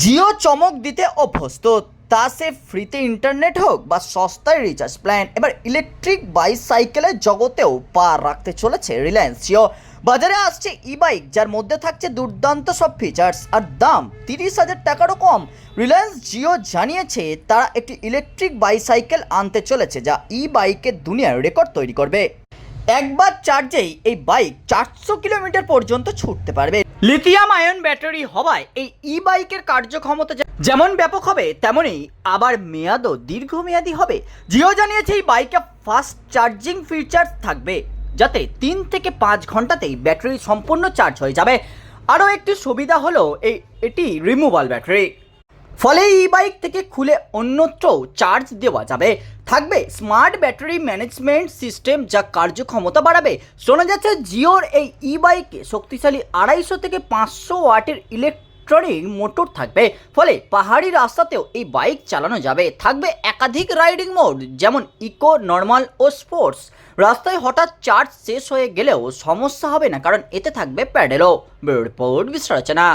জিও চমক দিতে অভ্যস্ত, তা সে ফ্রিতে ইন্টারনেট হোক বা সস্তায় রিচার্জ প্ল্যান এবার ইলেকট্রিক বাইসাইকেলের জগতেও পা রাখতে চলেছে রিলায়েন্স জিও বাজারে আসছে ই বাইক যার মধ্যে থাকছে দুর্দান্ত সব ফিচার্স আর দাম তিরিশ হাজার টাকারও কম। রিলায়েন্স জিও জানিয়েছে, তারা একটি ইলেকট্রিক বাইসাইকেল আনতে চলেছে, যা ই বাইকের দুনিয়ার রেকর্ড তৈরি করবে। একবার চার্জেই এই বাইক চারশো কিলোমিটার পর্যন্ত ছুটতে পারবে। লিথিয়াম আয়ন ব্যাটারি হওয়ায় এই ই বাইকের কার্যক্ষমতা যেমন ব্যাপক হবে তেমনই আবার মেয়াদও দীর্ঘমেয়াদী হবে। জিও জানিয়েছে এই বাইকে ফাস্ট চার্জিং ফিচার থাকবে, যাতে তিন থেকে পাঁচ ঘন্টাতেই ব্যাটারি সম্পূর্ণ চার্জ হয়ে যাবে। আরও একটি সুবিধা হলো এই এটি রিমুভাল ব্যাটারি ফলে ই বাইক থেকে খুলে অন্যত্র চার্জ দেওয়া যাবে। থাকবে স্মার্ট ব্যাটারি ম্যানেজমেন্ট সিস্টেম যা কার্যক্ষমতা বাড়াবে। শোনা যাচ্ছে জিওর এই ই বাইকে শক্তিশালী আড়াইশো থেকে পাঁচশো ওয়াটের ইলেকট্রনিক মোটর থাকবে। ফলে পাহাড়ি রাস্তাতেও এই বাইক চালানো যাবে। থাকবে একাধিক রাইডিং মোড যেমন ইকো নর্মাল ও স্পোর্টস রাস্তায় হঠাৎ চার্জ শেষ হয়ে গেলেও সমস্যা হবে না, কারণ এতে থাকবে প্যাডেলও। রিপোর্ট বিশ্লেষণা